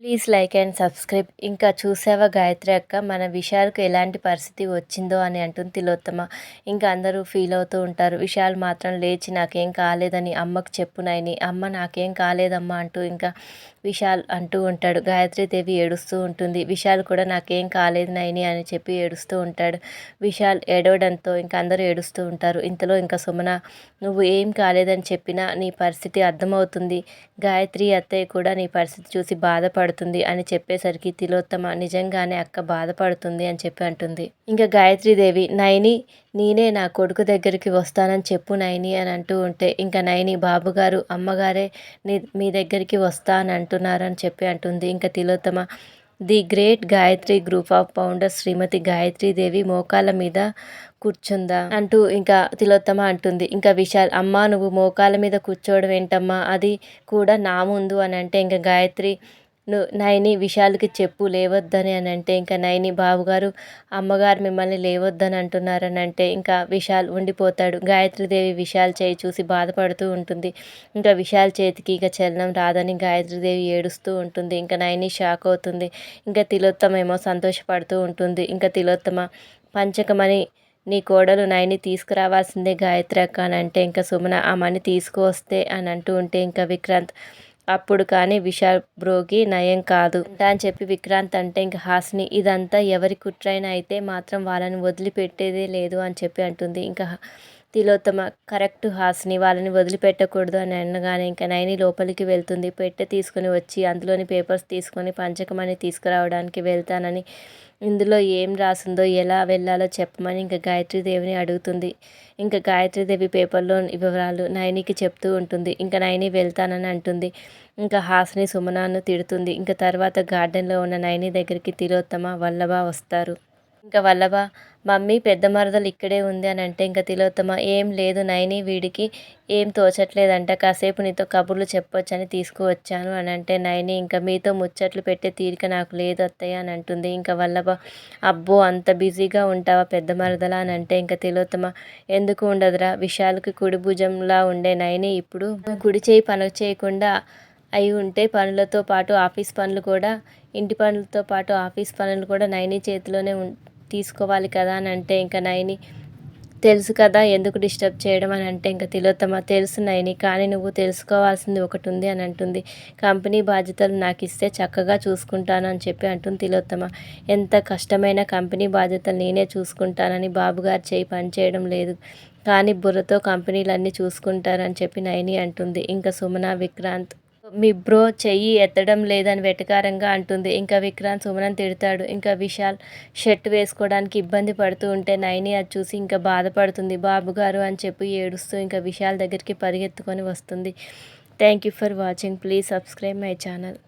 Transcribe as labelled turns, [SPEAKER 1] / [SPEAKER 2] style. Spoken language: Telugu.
[SPEAKER 1] Please like and subscribe. ఇంకా చూసావా గాయత్రి అక్క? మన విశాల్కు ఎలాంటి పరిస్థితి వచ్చిందో అని అంటుంది తిలోత్తమ. ఇంకా అందరూ ఫీల్ అవుతూ ఉంటారు. విశాల్ మాత్రం లేచి నాకేం కాలేదని అమ్మకు చెప్పు నాయని అమ్మ నాకేం కాలేదమ్మా అంటూ ఇంకా విశాల్ అంటూ ఉంటాడు. గాయత్రి దేవి ఏడుస్తూ ఉంటుంది. విశాల్ కూడా నాకేం కాలేదు నైని అని చెప్పి ఏడుస్తూ ఉంటాడు. విశాల్ ఏడవడంతో ఇంకా అందరూ ఏడుస్తూ ఉంటారు. ఇంతలో ఇంకా సుమన నువ్వు ఏం కాలేదని చెప్పినా నీ పరిస్థితి అర్థమవుతుంది. గాయత్రి అత్తయ్య కూడా నీ పరిస్థితి చూసి బాధపడుతుంది అని చెప్పేసరికి తిలోత్తమ నిజంగానే అక్క బాధపడుతుంది అని చెప్పి అంటుంది. ఇంకా గాయత్రీదేవి నైని నేనే నా కొడుకు దగ్గరికి వస్తానని చెప్పు నైని అని అంటూ ఉంటే ఇంకా నైని బాబుగారు అమ్మగారే నీ మీ దగ్గరికి వస్తానని అంటున్నారని చెప్పి అంటుంది. ఇంకా Tilottama the great Gayatri group of founder Srimati Gayatri Devi మోకాళ్ళ మీద కూర్చుందా? అంటూ ఇంకా తిలోత్తమ అంటుంది. ఇంకా విశాల్ అమ్మా నువ్వు మోకాళ్ళ మీద కూర్చోవడం ఏంటమ్మా? అది కూడా నా ముందు అని అంటే ఇంకా గాయత్రి నువ్వు నైని విశాల్కి చెప్పు లేవద్దని అని అంటే ఇంకా నైని బాబుగారు అమ్మగారు మిమ్మల్ని లేవద్దని అంటున్నారని అంటే ఇంకా విశాల్ ఉండిపోతాడు. గాయత్రీదేవి విశాల్ చేయి చూసి బాధపడుతూ ఉంటుంది. ఇంకా విశాల్ చేతికి ఇక చలనం రాదని గాయత్రీదేవి ఏడుస్తూ ఉంటుంది. ఇంకా నైని షాక్ అవుతుంది. ఇంకా తిలోత్తమ ఏమో సంతోషపడుతూ ఉంటుంది. ఇంకా తిలోత్తమ పంచకమని నీ కోడలు నైని తీసుకురావాల్సిందే గాయత్రి అక్క అని అంటే ఇంకా సుమన ఆ మని తీసుకువస్తే అని అంటూ ఉంటే ఇంకా విక్రాంత్ అప్పుడు కానీ విశాల్ బ్రోకి నయం కాదు. అని చెప్పి విక్రాంత్ అంటే ఇంక హాస్ని ఇదంతా ఎవరి కుట్రైనా అయితే మాత్రం వాళ్ళని వదిలిపెట్టేదే లేదు అని చెప్పి అంటుంది. ఇంకా తిలోత్తమ కరెక్ట్ హాస్ని వాళ్ళని వదిలిపెట్టకూడదు అని అనగానే ఇంకా నైని లోపలికి వెళ్తుంది. పెట్టె తీసుకుని వచ్చి అందులోని పేపర్స్ తీసుకొని పంచకమని తీసుకురావడానికి వెళ్తానని ఇందులో ఏం రాసిందో ఎలా వెళ్ళాలో చెప్పమని ఇంకా గాయత్రీదేవిని అడుగుతుంది. ఇంకా గాయత్రీదేవి పేపర్లో వివరాలు నైనికి చెప్తూ ఉంటుంది. ఇంకా నైని వెళ్తానని అంటుంది. ఇంకా హాసిని సుమనాను తిడుతుంది. ఇంకా తర్వాత గార్డెన్లో ఉన్న నైని దగ్గరికి తిలోత్తమ వల్లభ వస్తారు. ఇంకా వల్లభ మమ్మీ పెద్ద మరదలు ఇక్కడే ఉంది అని అంటే ఇంకా తిలోత్తమ ఏం లేదు నైని వీడికి ఏం తోచట్లేదంట కాసేపు నీతో కబుర్లు చెప్పొచ్చని తీసుకువచ్చాను అని అంటే నైని ఇంకా మీతో ముచ్చట్లు పెట్టే తీరిక నాకు లేదు అత్తయ్య అని అంటుంది. ఇంకా వల్లభ అబ్బో అంత బిజీగా ఉంటావా పెద్ద మరదలా అని అంటే ఇంకా తిలోత్తమ ఎందుకు ఉండదురా విషయాలకి కుడి భుజంలా ఉండే నైని ఇప్పుడు కుడి చేయి పనులు చేయకుండా అయి ఉంటే పనులతో పాటు ఆఫీస్ పనులు కూడా ఇంటి పనులతో పాటు ఆఫీస్ పనులు కూడా నైని చేతిలోనే తీసుకోవాలి కదా అని అంటే ఇంకా నైని తెలుసు కదా ఎందుకు డిస్టర్బ్ చేయడం అని అంటే ఇంకా తిలోత్తమ తెలుసు నైని కానీ నువ్వు తెలుసుకోవాల్సింది ఒకటి ఉంది అని అంటుంది. కంపెనీ బాధ్యతలు నాకు ఇస్తే చక్కగా చూసుకుంటాను అని చెప్పి అంటుంది తిలోత్తమ. ఎంత కష్టమైన కంపెనీ బాధ్యతలు నేనే చూసుకుంటానని బాబుగారు చేయి పనిచేయడం లేదు. కానీ బుర్రతో కంపెనీలన్నీ చూసుకుంటారని చెప్పి నైని అంటుంది. ఇంకా సుమన విక్రాంత్ మీ బ్రో చెయ్యి ఎత్తడం లేదని వెటకారంగా అంటుంది. ఇంకా విక్రాంత్ సుమనం తిడతాడు. ఇంకా విశాల్ షర్ట్ వేసుకోవడానికి ఇబ్బంది పడుతూ ఉంటే నైని అది చూసి ఇంకా బాధపడుతుంది. బాబు గారు అని చెప్పి ఏడుస్తూ ఇంకా విశాల్ దగ్గరికి పరిగెత్తుకొని వస్తుంది. Thank you for watching. Please subscribe my channel.